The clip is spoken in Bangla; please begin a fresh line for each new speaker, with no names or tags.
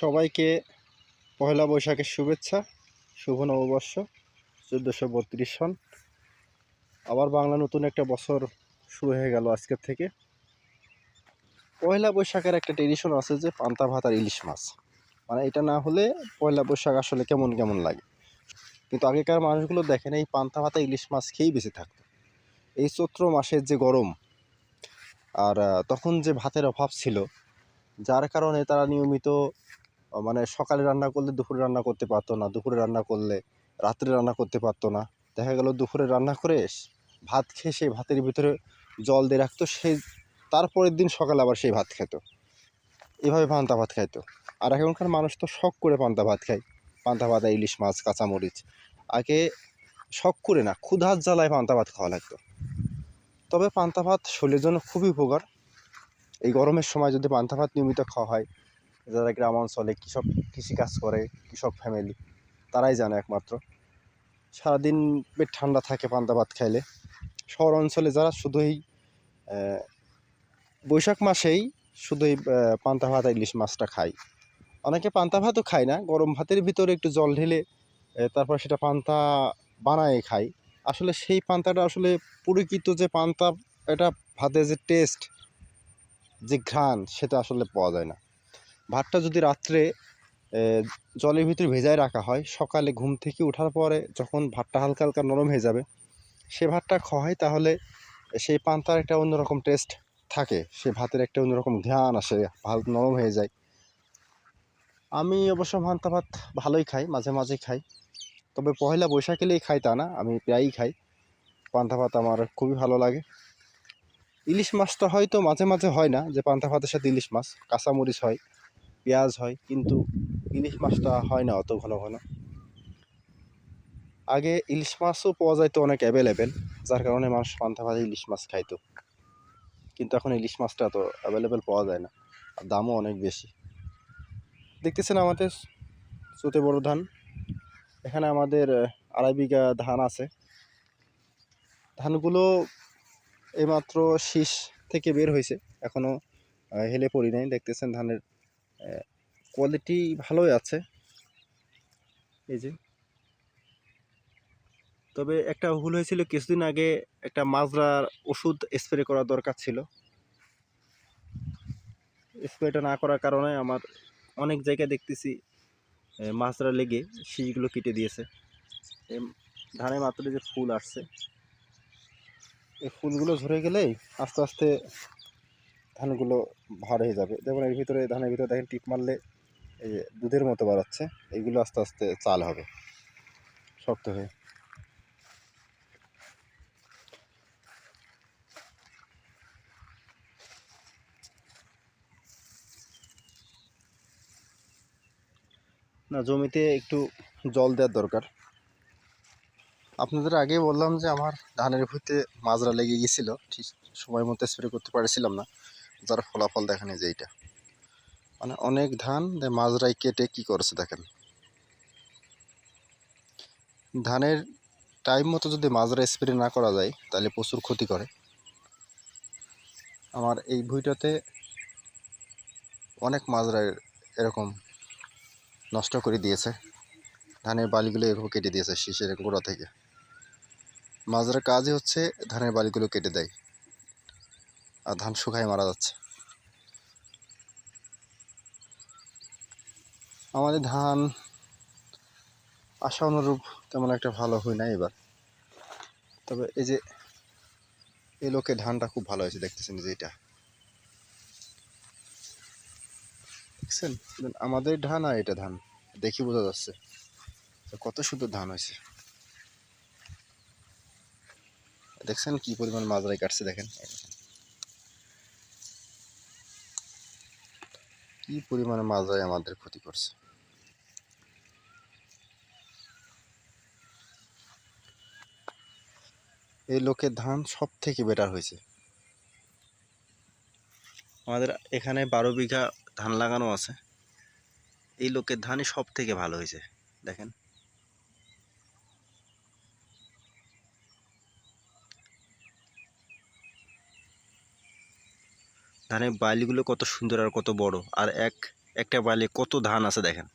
সবাইকে পয়লা বৈশাখের শুভেচ্ছা, শুভ নববর্ষ, চোদ্দোশো বত্রিশ সন। আবার বাংলা নতুন একটা বছর শুরু হয়ে গেল আজকের থেকে। পয়লা বৈশাখের একটা ট্রেডিশন আছে যে পান্তা ভাত আর ইলিশ মাছ। মানে এটা না হলে পয়লা বৈশাখ আসলে কেমন কেমন লাগে। কিন্তু আগেকার মানুষগুলো দেখেন এই পান্তা ভাতা ইলিশ মাছ খেয়েই বেঁচে থাকতো। এই চৈত্র মাসের যে গরম আর তখন যে ভাতের অভাব ছিল, যার কারণে তারা নিয়মিত মানে সকালে রান্না করলে দুপুরে রান্না করতে পারতো না, দুপুরে রান্না করলে রাত্রে রান্না করতে পারতো না। দেখা গেল দুপুরে রান্না করে ভাত খেয়ে সেই ভাতের ভিতরে জল দিয়ে রাখতো, সেই তারপরের দিন সকালে আবার সেই ভাত খেত। এভাবে পান্তা ভাত খাইতো। আর এখনকার মানুষ তো শখ করে পান্তা ভাত খায়। পান্তা ভাত, ইলিশ মাছ, কাঁচামরিচ। আগে শখ করে না, ক্ষুধার জ্বালায় পান্তা ভাত খাওয়া লাগতো। তবে পান্তা ভাত শরীরের জন্য খুবই উপকার। এই গরমের সময় যদি পান্তা ভাত নিয়মিত খাওয়া হয় যারা গ্রাম অঞ্চলে কৃষক কৃষিকাজ করে, কৃষক ফ্যামিলি তারাই জানে একমাত্র। সারাদিন পেট ঠান্ডা থাকে পান্তা ভাত খাইলে। শহর অঞ্চলে যারা শুধু এই বৈশাখ মাসেই শুধু এই পান্তা ভাত, ইলিশ মাছটা খায়। অনেকে পান্তা ভাতও খায় না, গরম ভাতের ভিতরে একটু জল ঢেলে তারপর সেটা পান্তা বানায় খায়। আসলে সেই পান্তাটা আসলে পরিচিত যে পান্তা, এটা ভাতের যে টেস্ট যে ঘ্রাণ, সেটা আসলে পাওয়া যায় না। ভাতটা যদি রাত্রে জলের ভিতরে ভেজায় রাখা হয়, সকালে ঘুম থেকে ওঠার পরে যখন ভাতটা হালকা হালকা নরম হয়ে যাবে, সে ভাতটা খাওয়াই তাহলে সেই পান্তার একটা অন্যরকম টেস্ট থাকে, সে ভাতের একটা অন্যরকম ঘ্রাণ আসে, ভাত নরম হয়ে যায়। আমি অবশ্য পান্তা ভাত ভালোই খাই, মাঝে মাঝে খাই, তবে পয়লা বৈশাখ এলেই খাই তা না, আমি প্রায়ই খাই। পান্তা ভাত আমার খুবই ভালো লাগে। ইলিশ মাছটা হয়তো মাঝে মাঝে হয় না, যে পান্তা ভাতের সাথে ইলিশ মাছ, কাঁচামরিচ হয়। পেঁয়াজ হয়, কিন্তু ইলিশ মাছটা হয় না অত ঘন ঘন। আগে ইলিশ মাছও পাওয়া যাইতো অনেক অ্যাভেলেবেল যার কারণে মানুষ পান্তা ভাতে ইলিশ মাছ খাইতো। কিন্তু এখন ইলিশ মাছটা তো অ্যাভেলেবেল পাওয়া যায় না, আর দামও অনেক বেশি। দেখতেছেন আমাদের চোতে বড় ধান, এখানে আমাদের আড়াই বিঘা ধান আছে। ধানগুলো এইমাত্র শীষ থেকে বের হয়েছে এখনও হেলে পড়ি নাই, দেখতেছেন ধানের কোয়ালিটি ভালোই আছে। এই যে। তবে একটা ভুল হয়েছিল, কিছুদিন আগে একটা মাজরার ওষুধ স্প্রে করা দরকার ছিল। স্প্রেটা না করার কারণে আমার অনেক জায়গায় দেখতেছি মাজরা লেগে শীষগুলো কেটে দিয়েছে। ধানে মাত্র যে ফুল আসছে, এই ফুলগুলো ঝরে গেলেই আস্তে আস্তে ধানগুলো ভার হয়ে যাবে। যেমন এর ভিতরে, ধানের ভিতরে দেখেন টিপ মারলে এই দুধের মতো বাড়াচ্ছে, এইগুলো আস্তে আস্তে চাল হবে, শক্ত হয়ে। না, জমিতে একটু জল দেওয়ার দরকার। আপনাদের আগে বললাম যে আমার ধানের ভুঁইতে মাজরা লেগে গেছিল, ঠিক সময় মতো স্প্রে করতে পারছিলাম না। যার ফলাফল দেখেন যে এইটা। মানে অনেক ধান মাজরায় কেটে কি করেছে দেখেন। ধানের টাইম মতো যদি মাজরা স্প্রে না করা যায়, তাহলে প্রচুর ক্ষতি করে। আমার এই ভুঁইটাতে অনেক মাজরা এরকম নষ্ট করে দিয়েছে। ধানের বালিগুলো এরকম কেটে দিয়েছে শীষের গোড়া থেকে। মাজরার কাজই হচ্ছে ধানের বালিগুলো কেটে দেয়। আর ধান শুকায় মারা যাচ্ছে। আমাদের ধান আশা অনুরূপ তেমন একটা ভালো হয় না এবার। তবে এই যে এই লোকের ধানটা খুব ভালো হয়েছে দেখতেছেন যে এটা। দেখছেন? আমাদের ধান আর এটা ধান, দেখি বোঝা যাচ্ছে কত সুন্দর ধান হয়েছে। দেখছেন কি পরিমাণ মাজরাই কাটছে দেখেন? কি পরিমাণে মাজরাই আমাদের ক্ষতি করছে? এই লোকের ধান সব থেকে বেটার হয়েছে। আমাদের এখানে বারো বিঘা ধান লাগানো আছে। এই লোকের ধানই সব থেকে ভালো হয়েছে, দেখেন। ধানের বালিগুলো কত সুন্দর আর কত বড়। আর এক, একটা বালি কত ধান আছে দেখেন।